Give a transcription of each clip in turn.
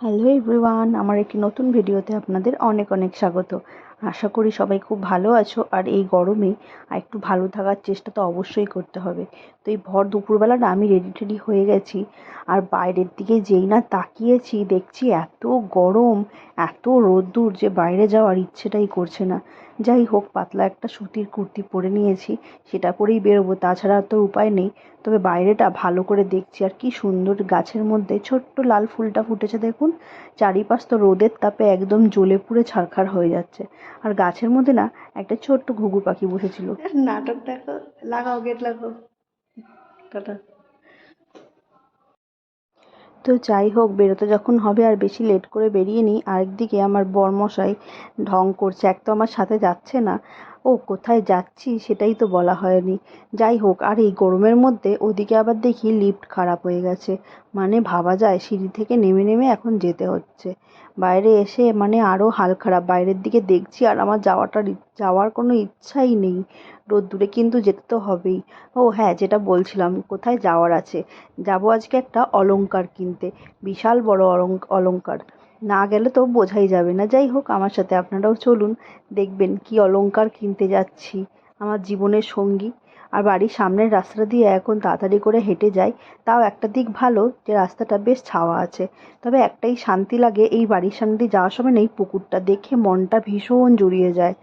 Hello everyone আমার একটি নতুন ভিডিওতে আপনাদের অনেক অনেক স্বাগত। আশা করি সবাই খুব ভালো আছো, আর এই গরমে একটু ভালো থাকার চেষ্টা তো অবশ্যই করতে হবে। তো এই ভর দুপুরবেলাটা আমি রেডি টেডি হয়ে গেছি, আর বাইরের দিকে যেই না তাকিয়েছি দেখছি এত গরম, এত রোদ্দুর যে বাইরে যাওয়ার ইচ্ছেটাই করছে না। যাই হোক, পাতলা একটা সুতির কুর্তি পরে নিয়েছি, সেটা পরেই বেরোবো, তাছাড়া আর তো উপায় নেই। তবে বাইরেটা ভালো করে দেখছি আর কি সুন্দর গাছের মধ্যে ছোট্ট লাল ফুলটা ফুটেছে দেখুন। চারিপাশ তো রোদের তাপে একদম জ্বলে পুড়ে ছারখার হয়ে যাচ্ছে। আর গাছের মধ্যে না একটা ছোট্ট ঘুঘু পাখি বসেছিল। নাটক দেখো, লাগাও, গেট লাগাও। টাটা। তো যাই হোক, বেরোতে যখন হবে আর বেশি লেট করে বেরিয়ে নিই, আরেকদিকে আমার বরমশাই ঢং করছে। এক তো আমার সাথে যাচ্ছে না ও, কোথায় যাচ্ছি সেটাই তো বলা হয়নি। যাই হোক, আর এই গরমের মধ্যে ওদিকে আবার দেখি লিফট খারাপ হয়ে গেছে। মানে ভাবা যায়, সিঁড়ি থেকে নেমে নেমে এখন যেতে হচ্ছে। বাইরে এসে মানে আরও হাল খারাপ, বাইরের দিকে দেখছি আর আমার যাওয়াটার যাওয়ার কোনো ইচ্ছাই নেই। রোদ্দুরে কিন্তু যেতে তো হবেই। ও হ্যাঁ যেটা বলছিলাম, কোথায় যাওয়ার আছে? যাব আজকে একটা অলংকার কিনতে, বিশাল বড় অলংকার। না গেলে তো বোঝাই যাবে না। যাই হোক, আমার সাথে আপনারাও চলুন, দেখবেন কি অলংকার কিনতে যাচ্ছি আমার জীবনের সঙ্গী। আর বাড়ির সামনের রাস্তাটা দিয়ে এখন তাড়াতাড়ি করে হেঁটে যাই, তাও একটা দিক ভালো যে রাস্তাটা বেশ ছাওয়া আছে। তবে একটাই শান্তি লাগে, এই বাড়ির সামনে দিয়ে যাওয়ার সময় না এই পুকুরটা দেখে মনটা ভীষণ জুড়িয়ে যায়।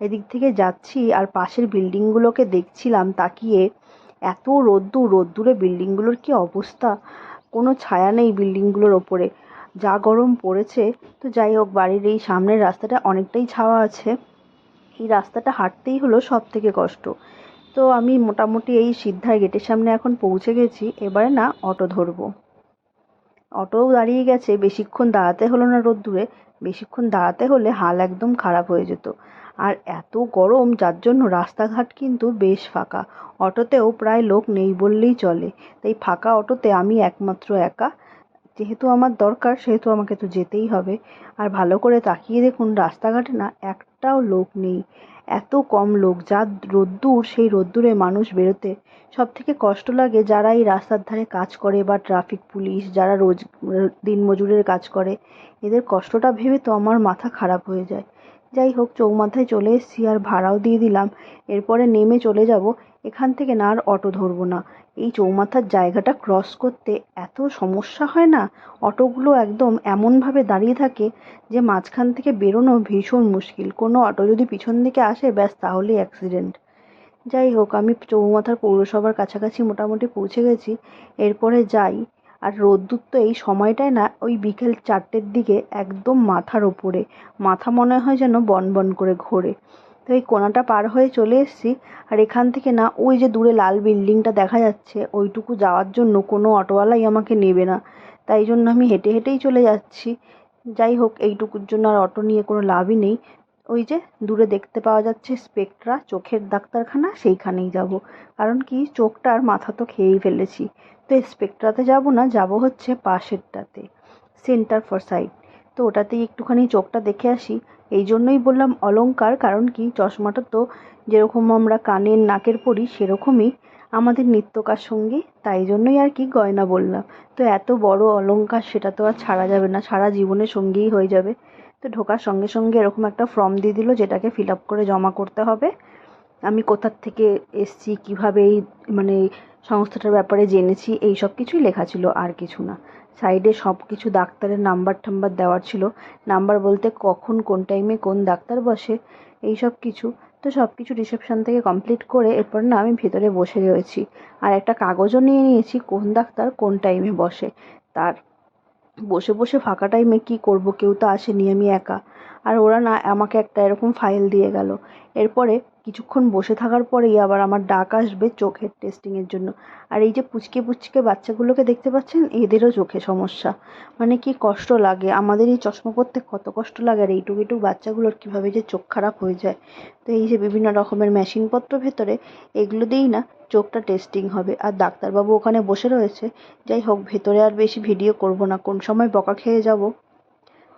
এদিক থেকে যাচ্ছি আর পাশের বিল্ডিংগুলোকে দেখছিলাম, তাকিয়ে এত রোদ্দুর, রোদ্দুরে বিল্ডিংগুলোর কি অবস্থা? কোনো ছায়া নেই বিল্ডিংগুলোর ওপরে। যা গরম পড়েছে, তো যাই হোক, বাড়ির এই সামনের রাস্তাটা অনেকটাই ছাওয়া আছে। এই রাস্তাটা হাঁটতেই হলো সব থেকে কষ্ট। তো আমি মোটামুটি এই সিদ্ধার গেটের সামনে এখন পৌঁছে গেছি, এবারে না অটো ধরবো। অটোও দাঁড়িয়ে গেছে, বেশিক্ষণ দাঁড়াতে হলো না রোদ্দুরে, বেশিক্ষণ দাঁড়াতে হলে হাল একদম খারাপ হয়ে যেত। আর এত গরম, যার জন্য রাস্তাঘাট কিন্তু বেশ ফাঁকা। অটোতেও প্রায় লোক নেই বললেই চলে। তাই ফাঁকা অটোতে আমি একমাত্র একা। যেহেতু আমার দরকার, সেহেতু আমাকে তো যেতেই হবে। আর ভালো করে তাকিয়ে দেখুন, রাস্তাঘাটে না একটাও লোক নেই। এত কম লোক, যা রোদ্দুর, সেই রোদ্দুরে মানুষ বেরোতে সব থেকে কষ্ট লাগে যারা এই রাস্তার ধারে কাজ করে বা ট্রাফিক পুলিশ, যারা রোজ দিনমজুরের কাজ করে। এদের কষ্টটা ভেবে তো আমার মাথা খারাপ হয়ে যায়। যাই হোক, চৌমাথায় চলে এসেছি আর ভাড়াও দিয়ে দিলাম। এরপরে নেমে চলে যাব। এখান থেকে না আর অটো ধরবো না। এই চৌমাথার জায়গাটা ক্রস করতে এত সমস্যা হয় না? অটোগুলো একদম এমনভাবে দাঁড়িয়ে থাকে যে মাঝখান থেকে বেরোনো ভীষণ মুশকিল। কোনো অটো যদি পিছন দিকে আসে, ব্যাস তাহলেই অ্যাক্সিডেন্ট যাই হোক, আমি চৌমাথার পৌরসভার কাছাকাছি মোটামুটি পৌঁছে গেছি। এরপরে যাই। আর রোদ্দুর তো এই সময়টায় না, ওই বিকেল চারটের দিকে একদম মাথার ওপরে। মাথা মনে হয় যেন বন বন করে ঘোরে। তো এই কোনাটা পার হয়ে চলে এসেছি। আর এখান থেকে না, ওই যে দূরে লাল বিল্ডিংটা দেখা যাচ্ছে, ওইটুকু যাওয়ার জন্য কোনো অটোওয়ালাই আমাকে নেবে না। তাই জন্য আমি হেঁটে হেঁটেই চলে যাচ্ছি। যাই হোক, এইটুকুর জন্য আর অটো নিয়ে কোনো লাভই নেই। ওই যে দূরে দেখতে পাওয়া যাচ্ছে স্পেকট্রা, চোখের ডাক্তারখানা, সেইখানেই যাব। কারণ কি, চোখটা আর মাথা তো খেয়েই ফেলেছি। তো স্পেকট্রাতে যাব না, যাব হচ্ছে পাশেরটাতে, সেন্টার ফর সাইট। তো ওটাতেই একটুখানি চোখটা দেখে আসি। এই জন্যই বললাম অলংকার, কারণ কি চশমাটা তো যেরকম আমরা কানের নাকের পরি, সেরকমই আমাদের নিত্যকার সঙ্গী। তাই জন্যই আর কি গয়না বললাম। তো এত বড় অলংকার, সেটা তো আর ছাড়া যাবে না, সারা জীবনের সঙ্গীই হয়ে যাবে। তো ঢোকার সঙ্গে সঙ্গে এরকম একটা ফর্ম দিয়ে দিল, যেটাকে ফিল আপ করে জমা করতে হবে। আমি কোথার থেকে এসছি, কীভাবে এই মানে সংস্থাটার ব্যাপারে জেনেছি, এই সব কিছুই লেখা ছিল, আর কিছু না। সাইডে সব কিছু ডাক্তারের নাম্বার টাম্বার দেওয়ার ছিল। নাম্বার বলতে কখন, কোন টাইমে কোন ডাক্তার বসে এই সব কিছু। তো সব কিছু রিসেপশন থেকে কমপ্লিট করে এরপর না আমি ভেতরে বসে রয়েছি। আর একটা কাগজও নিয়ে নিয়েছি কোন ডাক্তার কোন টাইমে বসে। তার বসে বসে ফাঁকা টাইমে কী করব কেউ তো আসেনি, আমি একা। আর ওরা না আমাকে একটা এরকম ফাইল দিয়ে গেল। এরপরে কিছুক্ষণ বসে থাকার পরেই আবার আমার ডাক আসবে চোখের টেস্টিংয়ের জন্য। আর এই যে পুচকে পুচকে বাচ্চাগুলোকে দেখতে পাচ্ছেন, এদেরও চোখে সমস্যা। মানে কি কষ্ট লাগে, আমাদের এই চশমা পরতে কত কষ্ট লাগে, আর এইটুকু এইটুকু বাচ্চাগুলোর কীভাবে যে চোখ খারাপ হয়ে যায়। তো এই যে বিভিন্ন রকমের মেশিনপত্র ভেতরে, এগুলো দিয়েই না চোখটা টেস্টিং হবে। আর ডাক্তারবাবু ওখানে বসে রয়েছে, যাই হোক ভেতরে আর বেশি ভিডিও করব না, কোন সময় বকা খেয়ে যাব।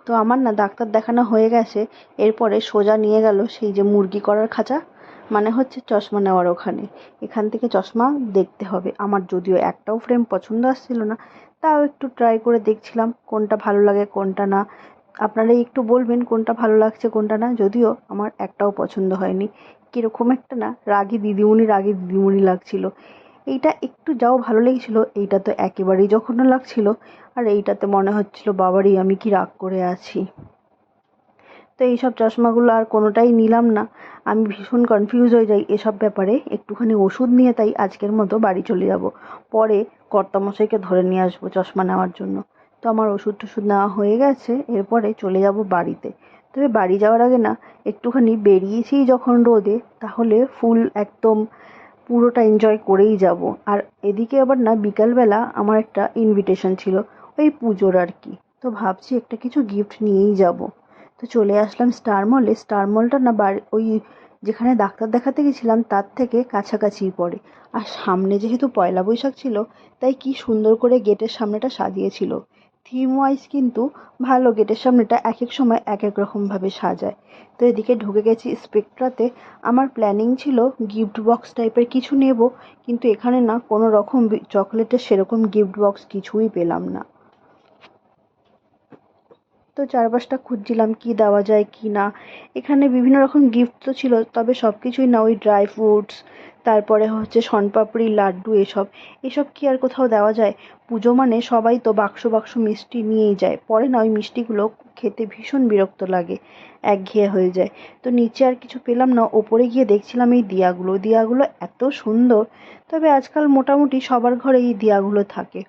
তো আমার না ডাক্তার দেখানো হয়ে গেছে, এরপরে সোজা নিয়ে গেল সেই যে মুরগি করার খাঁচা। মানে হচ্ছে চশমা নেওয়ার ওখানে। এখান থেকে চশমা দেখতে হবে। আমার যদিও একটাও ফ্রেম পছন্দ আসছিল না, তাও একটু ট্রাই করে দেখছিলাম কোনটা ভালো লাগে, কোনটা না। আপনারা একটু বলবেন কোনটা ভালো লাগছে, কোনটা না। যদিও আমার একটাও পছন্দ হয়নি। কীরকম একটা না, রাগী দিদিমণি রাগী দিদিমণি লাগছিল। এইটা একটু যাও ভালো লেগেছিলো, এইটা তো একেবারেই জঘন্য লাগছিল। আর এইটাতে মনে হচ্ছিল বাবারই আমি কি রাগ করে আছি? এইসব চশমাগুলো আর কোনোটাই নিলাম না। আমি ভীষণ কনফিউজ হয়ে যাই এসব ব্যাপারে। একটুখানি ওষুধ নিয়ে তাই আজকের মতো বাড়ি চলে যাব। পরে কর্তামশাইকে ধরে নিয়ে আসব চশমা নেওয়ার জন্য। তো আমার ওষুধ টষুধ নেওয়া হয়ে গেছে, এরপরে চলে যাব বাড়িতে। তবে বাড়ি যাওয়ার আগে না, একটুখানি বেরিয়েছি যখন রোদে, তাহলে ফুল একদম পুরোটা এনজয় করেই যাব। আর এদিকে আবার না, বিকালবেলা আমার একটা ইনভিটেশন ছিল, ওই পুজোর আর কি। তো ভাবছি একটা কিছু গিফট নিয়েই যাব। তো চলে আসলাম স্টার মলে স্টার মলটা না বাড়ি, ওই যেখানে ডাক্তার দেখাতে গেছিলাম, তার থেকে কাছাকাছি পড়ে। আর সামনে যেহেতু পয়লা বৈশাখ ছিল, তাই কি সুন্দর করে গেটের সামনেটা সাজিয়েছিল। থিম ওয়াইজ কিন্তু ভালো, গেটের সামনেটা এক এক সময় এক এক রকমভাবে সাজায়। তো এদিকে ঢুকে গেছি স্পেকট্রাতে আমার প্ল্যানিং ছিল গিফট বক্স টাইপের কিছু নেব, কিন্তু এখানে না কোনো রকম চকলেটের সেরকম গিফট বক্স কিছুই পেলাম না। তো চারপাশটা খুঁজছিলাম কি দেওয়া যায়, কি না। এখানে বিভিন্ন রকম গিফট তো ছিল, তবে সব কিছুই না, ওই ড্রাই ফ্রুটস তারপরে হচ্ছে শনপাপড়ি, লাড্ডু, এসব। এসব কি আর কোথাও দেওয়া যায়? পুজো মানে সবাই তো বাক্স বাক্স মিষ্টি নিয়েই যায়। পরে না, ওই মিষ্টিগুলো খেতে ভীষণ বিরক্ত লাগে, একঘেয়ে হয়ে যায়। তো নিচে আর কিছু পেলাম না, ওপরে গিয়ে দেখছিলাম এই দিয়াগুলো। দিয়াগুলো এত সুন্দর, তবে আজকাল মোটামুটি সবার ঘরে এই দিয়াগুলো থাকে।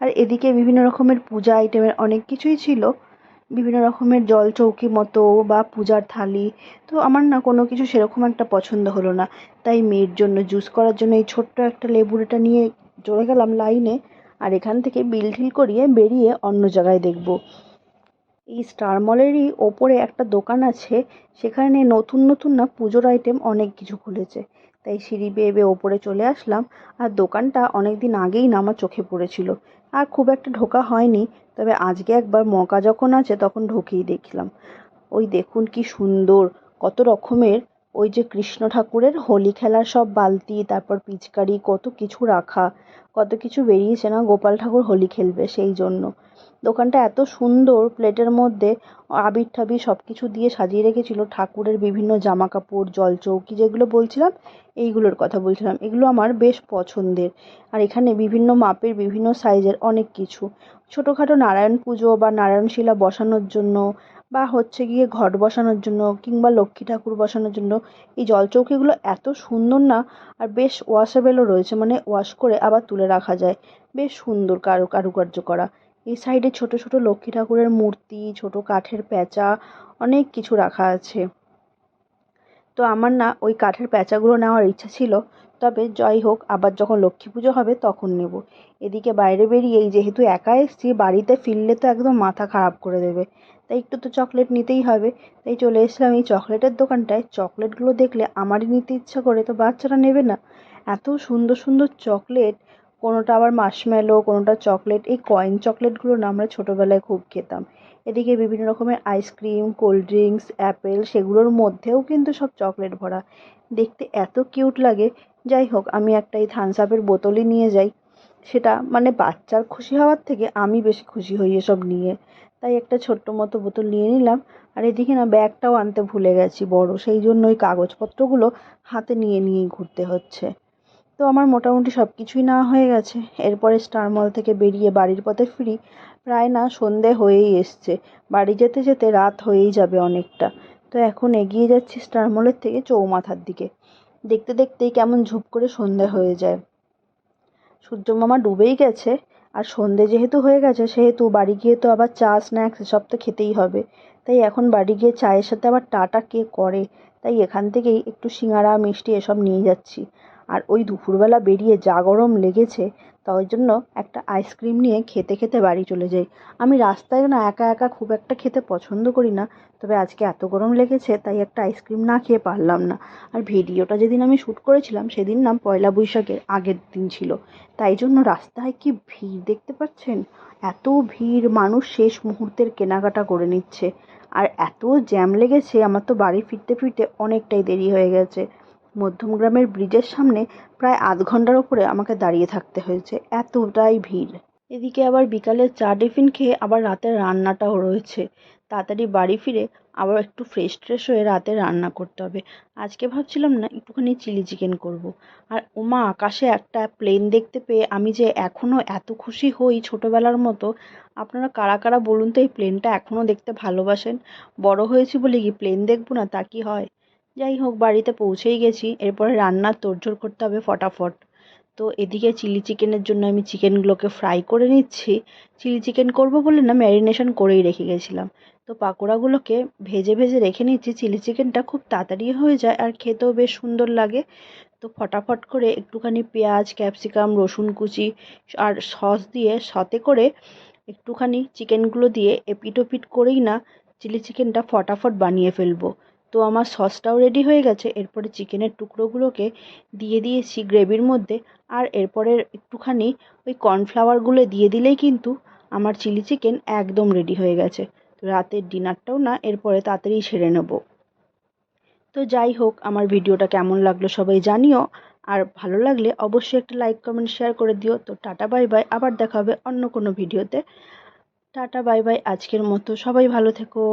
আর এদিকে বিভিন্ন রকমের পূজা আইটেমের অনেক কিছুই ছিল। বিভিন্ন রকমের জল চৌকি মতো বা পূজার থালি। তো আমার না কোনো কিছু সেরকম একটা পছন্দ হলো না। তাই মেয়ের জন্য জুস করার জন্য এই ছোট্ট একটা লেবুর এটা নিয়ে চলে গেলাম লাইনে আর এখান থেকে বিল ঠিল করিয়ে বেরিয়ে অন্য জায়গায় দেখব। এই স্টার মলেরই ওপরে একটা দোকান আছে। সেখানে নতুন নতুন না পুজোর আইটেম অনেক কিছু খুলেছে। তাই সিঁড়ি বেয়ে বেয়ে ওপরে চলে আসলাম। আর দোকানটা অনেক দিন আগেই না আমার চোখে পড়েছিল। আর খুব একটা ঢোকা হয়নি। তবে আজকে একবার মকা যখন আছে, তখন ঢুকেই দেখলাম। ওই দেখুন কি সুন্দর, কত রকমের ওই যে কৃষ্ণ ঠাকুরের হোলি খেলার সব বালতি, তারপর পিচকারি, কত কিছু রাখা। কত কিছু বেরিয়েছে না গোপাল ঠাকুর হোলি খেলবে সেই জন্য। দোকানটা এত সুন্দর, প্লেটের মধ্যে আবির ঠাবির সব কিছু দিয়ে সাজিয়ে রেখেছিল, ঠাকুরের বিভিন্ন জামা কাপড় জলচৌকি যেগুলো বলছিলাম, এইগুলোর কথা বলছিলাম। এগুলো আমার বেশ পছন্দের। আর এখানে বিভিন্ন মাপের, বিভিন্ন সাইজের অনেক কিছু। ছোটোখাটো নারায়ণ পুজো বা নারায়ণ শিলা বসানোর জন্য বা হচ্ছে গিয়ে ঘট বসানোর জন্য কিংবা লক্ষ্মী ঠাকুর বসানোর জন্য এই জলচৌকিগুলো এত সুন্দর না, আর বেশ ওয়াশেবেলও রয়েছে মানে ওয়াশ করে আবার তুলে রাখা যায়। বেশ সুন্দর কারু, কারুকার্য করা। এই সাইডে ছোট ছোট লক্ষ্মী ঠাকুরের মূর্তি, ছোট কাঠের প্যাঁচা, অনেক কিছু রাখা আছে। তো আমার না ওই কাঠের প্যাঁচাগুলো নেওয়ার ইচ্ছা ছিল তবে যাই হোক, আবার যখন লক্ষ্মী পুজো হবে তখন নেব। এদিকে বাইরে বেরিয়েই যেহেতু একা এসেছি, বাড়িতে ফিরলে তো একদম মাথা খারাপ করে দেবে। তাই একটু তো চকলেট নিতেই হবে। তাই চলে এসলাম এই চকলেটের দোকানটায়। চকলেটগুলো দেখলে আমারই নিতে ইচ্ছা করে, তো বাচ্চারা নেবে না। এত সুন্দর সুন্দর চকলেট, কোনোটা আবার মাশমেলো কোনোটা চকলেট, এই কয়েন চকলেটগুলো না আমরা ছোটোবেলায় খুব খেতাম। এদিকে বিভিন্ন রকমের আইসক্রিম কোল্ড ড্রিঙ্কস অ্যাপেল সেগুলোর মধ্যেও কিন্তু সব চকলেট ভরা। দেখতে এত কিউট লাগে। যাই হোক, আমি একটা এই থামস আপের বোতলই নিয়ে যাই। সেটা মানে বাচ্চার খুশি হওয়ার থেকে আমি বেশি খুশি হই এসব নিয়ে। তাই একটা ছোট্ট মতো বোতল নিয়ে নিলাম। আর এদিকে না ব্যাগটাও আনতে ভুলে গেছি বড়, সেই জন্য ওই কাগজপত্রগুলো হাতে নিয়ে নিয়েই ঘুরতে হচ্ছে। তো আমার মোটামুটি সব কিছুই না হয়ে গেছে। এরপরে স্টার মল থেকে বেরিয়ে বাড়ির পথে ফিরি। প্রায় না সন্ধে হয়েই এসছে। বাড়ি যেতে যেতে রাত হয়েই যাবে অনেকটা। তো এখন এগিয়ে যাচ্ছি স্টার মলের থেকে চৌমাথার দিকে। দেখতে দেখতেই কেমন ঝুপ করে সন্ধে হয়ে যায়। সূর্যমামা ডুবেই গেছে, আর সন্ধে যেহেতু হয়ে গেছে, সেহেতু বাড়ি গিয়ে তো আবার চা স্ন্যাক্স এসব তো খেতেই হবে। তাই এখন বাড়ি গিয়ে চায়ের সাথে আবার টাটা কে করে? তাই এখান থেকেই একটু সিঙাড়া মিষ্টি এসব নিয়ে যাচ্ছি। আর ওই দুপুরবেলা বেরিয়ে যা গরম লেগেছে তা ওই জন্য একটা আইসক্রিম নিয়ে খেতে খেতে বাড়ি চলে যাই। আমি রাস্তায় না একা একা খুব একটা খেতে পছন্দ করি না, তবে আজকে এত গরম লেগেছে, তাই একটা আইসক্রিম না খেয়ে পারলাম না। আর ভিডিওটা যেদিন আমি শ্যুট করেছিলাম, সেদিন না পয়লা বৈশাখের আগের দিন ছিল। তাই জন্য রাস্তায় কি ভিড় দেখতে পাচ্ছেন? এত ভিড় মানুষ শেষ মুহূর্তের কেনাকাটা করে নিচ্ছে। আর এত জ্যাম লেগেছে, আমার তো বাড়ি ফিরতে ফিরতে অনেকটাই দেরি হয়ে গেছে। মধ্যমগ্রামের ব্রিজের সামনে প্রায় আধ ঘণ্টার ওপরে আমাকে দাঁড়িয়ে থাকতে হয়েছে। এতটাই ভিড়। এদিকে আবার বিকালে চা টিফিন খেয়ে আবার রাতের রান্নাটাও রয়েছে। তাড়াতাড়ি বাড়ি ফিরে আবার একটু ফ্রেশ ট্রেশ হয়ে রাতে রান্না করতে হবে। আজকে ভাবছিলাম না একটুখানি চিলি চিকেন করব। আর ওমা, আকাশে একটা প্লেন দেখতে পেয়ে আমি যে এখনও এত খুশি হই ছোটোবেলার মতো, আপনারা কারা কারা বলুন তো এই প্লেনটা এখনও দেখতে ভালোবাসেন? বড় হয়েছি বলে কি প্লেন দেখব না তা কি হয়? যাই হোক, বাড়িতে পৌঁছেই গেছি। এরপরে রান্নার তোড়জোড় করতে হবে ফটাফট। তো এদিকে চিলি চিকেনের জন্য আমি চিকেনগুলোকে ফ্রাই করে নিচ্ছি। চিলি চিকেন করব বলে না, ম্যারিনেশন করেই রেখে গেছিলাম। তো পাকোড়াগুলোকে ভেজে ভেজে রেখে নিচ্ছি। চিলি চিকেনটা খুব তাড়াতাড়ি হয়ে যায় আর খেতেও বেশ সুন্দর লাগে। তো ফটাফট করে একটুখানি পেঁয়াজ, ক্যাপসিকাম, রসুন কুচি আর সস দিয়ে সতে করে একটুখানি চিকেনগুলো দিয়ে এপিট ওপিট করেই না, চিলি চিকেনটা ফটাফট বানিয়ে ফেলব। তো আমার সসটাও রেডি হয়ে গেছে। এরপরে চিকেনের টুকরোগুলোকে দিয়ে দিয়েছি গ্রেভির মধ্যে। আর এরপরে একটুখানি ওই কর্নফ্লাওয়ারগুলো দিয়ে দিলেই কিন্তু আমার চিলি চিকেন একদম রেডি হয়ে গেছে। তো রাতের ডিনারটাও না, এরপরে তাড়াতাড়ি সেরে নেব। তো যাই হোক, আমার ভিডিওটা কেমন লাগল সবাই জানিও। আর ভালো লাগলে অবশ্যই একটা লাইক কমেন্ট শেয়ার করে দিও। তো টাটা বাই বাই আবার দেখা হবে অন্য কোনো ভিডিওতে। টাটা বাই বাই আজকের মতো সবাই ভালো থেকো।